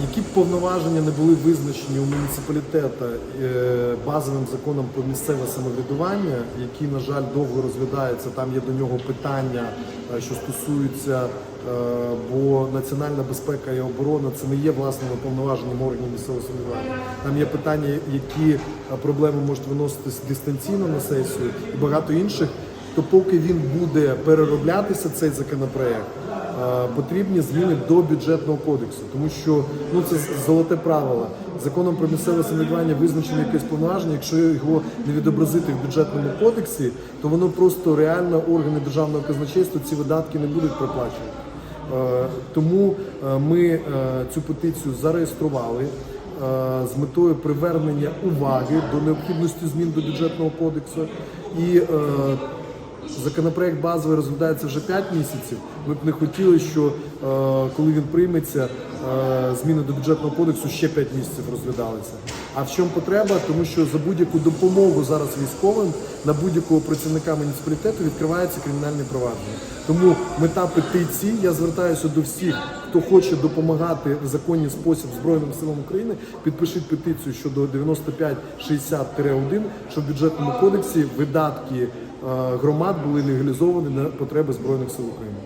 Які б повноваження не були визначені у муніципалітета е, базовим законом про місцеве самоврядування, який, на жаль, довго розглядається, там є до нього питання, е, що стосуються, е, бо національна безпека і оборона це не є власними повноваженнями органів місцевого самоврядування. Там є питання, які проблеми можуть виноситись дистанційно на сесію і багато інших. То поки він буде перероблятися цей законопроект, потрібні зміни до бюджетного кодексу, тому що ну це золоте правило. Законом про місцеве самоврядування визначено якесь повноваження. Якщо його не відобразити в бюджетному кодексі, то воно просто реально органи державного казначейства ці видатки не будуть проплачувати. Е, Тому е, ми е, цю петицію зареєстрували е, з метою привернення уваги до необхідності змін до бюджетного кодексу і е, Законопроект базовий розглядається вже 5 місяців. Ми б не хотіли, що е, коли він прийметься, е, зміни до бюджетного кодексу ще 5 місяців розглядалися. А в чому потреба? Тому що за будь-яку допомогу зараз військовим на будь-якого працівника муніципалітету відкривається кримінальне провадження. Тому мета петиції, я звертаюся до всіх, хто хоче допомагати в законний спосіб Збройним силам України, підпишіть петицію щодо 9560-1, щоб в бюджетному кодексі видатки громад були легалізовані на потреби Збройних сил України.